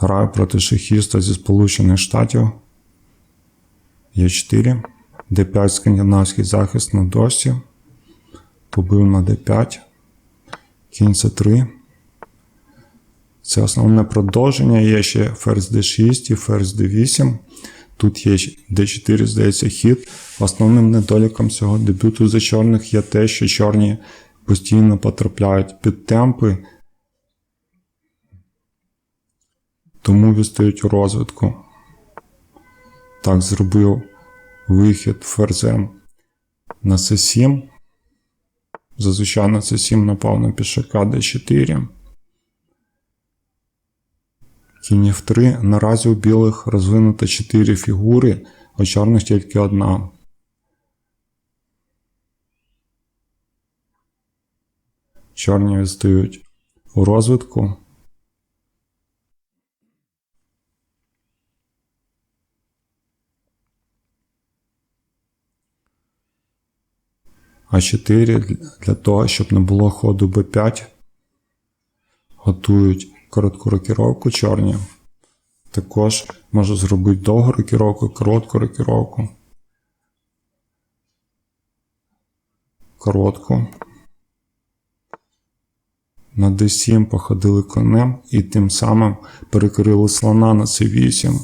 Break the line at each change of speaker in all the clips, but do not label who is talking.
Граю проти шахіста зі Сполучених Штатів. Є4. Д5 скандинавський захист на дошці. Побив на d5. Кінь c3. Це основне продовження. Є ще ферзь d6 і ферзь d8. Тут є d4, здається, хід. Основним недоліком цього дебюту за чорних є те, що чорні постійно потрапляють під темпи, тому відстають у розвитку. Так, зробив вихід ферзем на c7. Зазвичай на c7 напав на пішака d4. Кінь F3. Наразі у білих розвинуто 4 фігури, а чорних тільки одна. Чорні відстають у розвитку. А4 для того, щоб не було ходу Б5. Готують коротку рокіровку чорні. Також можу зробити довгу рокіровку, коротку рокіровку. Коротку. На d7 походили конем і тим самим перекрили слона на c8.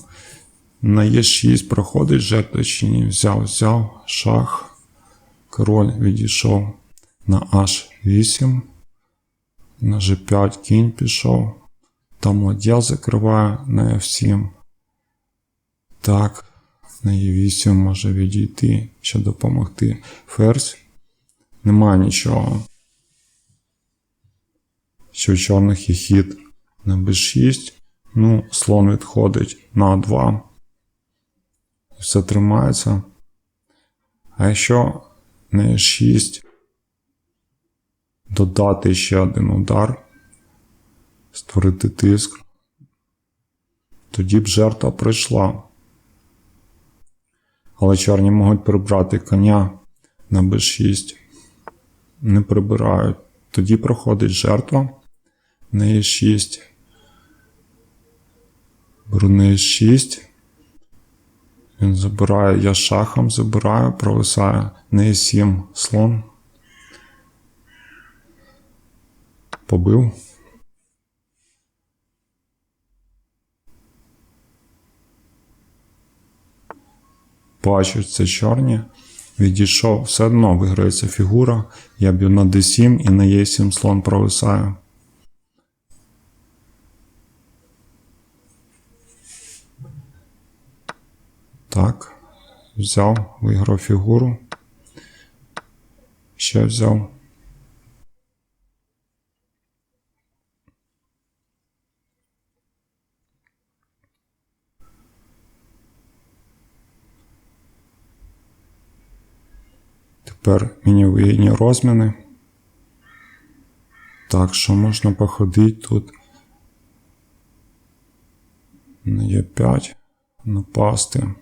На e6 проходить жертва чи ні. Взяв, взяв, шах. Король відійшов на h8. На g5 кінь пішов. Там ладья закриває на F7. Так, на E8 може відійти, ще допомогти. Ферзь. Нема нічого. Що в чорних є хід на B6. Ну, слон відходить на А2. Все тримається. А якщо на E6 додати ще один удар створити тиск, тоді б жертва прийшла. Але чорні можуть прибрати коня на b6. Не прибирають. Тоді проходить жертва на e6. Беру на e6. Він забирає, я шахом забираю, провисає на e7 слон. Побив. бачу, це чорні. Відійшов, все одно виграється фігура. Я б'ю на d7 і на e7 слон провисаю. Так, взяв, виграв фігуру. Ще взяв. Тепер мінівийні розміни. Так, що можна походити тут? На Е5, напасти,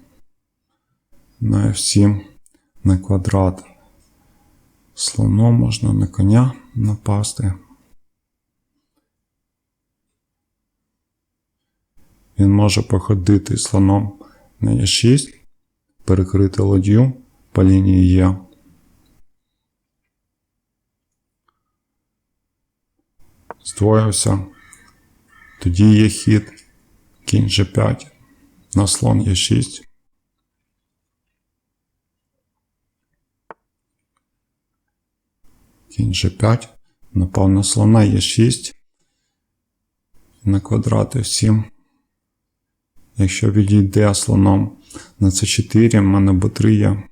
на F7, на квадрат. Слоном можна на коня напасти. Він може походити слоном на Е6, перекрити ладью по лінії Е. здвоївся. Тоді є хід кінь G5 на слон Е6. Кінь G5 напав на слона Е6 на квадрат F7. Якщо відійде слоном на С4, в мене Б3 є.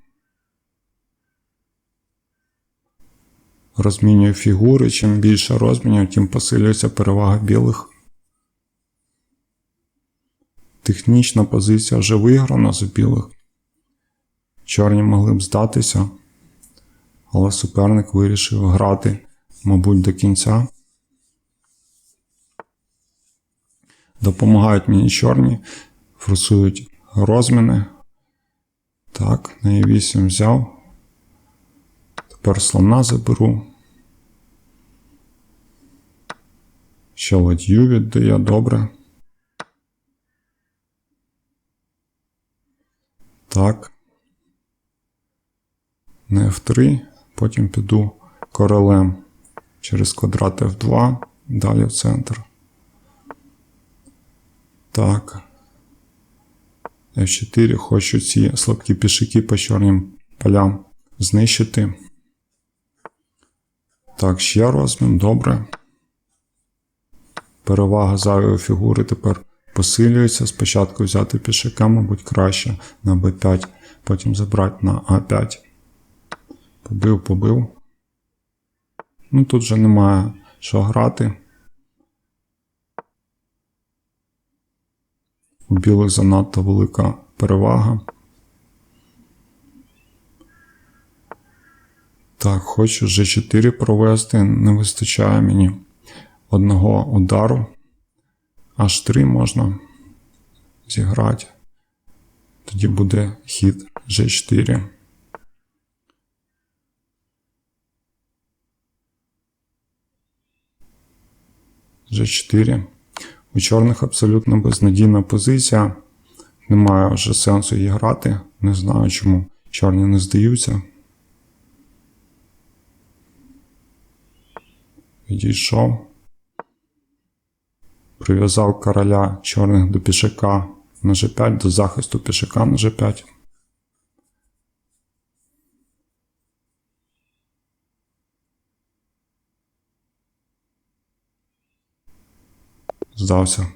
Розмінюю фігури. Чим більше розмінів, тим посилюється перевага білих. Технічна позиція вже виграна з білих. Чорні могли б здатися, але суперник вирішив грати, мабуть, до кінця. Допомагають мені чорні, форсують розміни. Так, на е 8 взяв. Тепер слона заберу. Ще ладью віддає, добре. Так. На е F3 потім піду королем через квадрат F2, далі в центр. Так. F4 хочу ці слабкі пішаки по чорним полям знищити. Так, ще розмін, добре. Перевага зайвої фігури тепер посилюється. Спочатку взяти пішака, мабуть, краще на b5, потім забрати на a5. Побив, побив. Ну тут вже немає що грати. У білих занадто велика перевага. Так, хочу G4 провести, не вистачає мені одного удару. H3 можна зіграти. Тоді буде хід G4. G4. У чорних абсолютно безнадійна позиція. Немає вже сенсу її грати. Не знаю, чому чорні не здаються. Відійшов. Прив'язав короля чорних до пішака на G5, до захисту пішака на G5. Здався.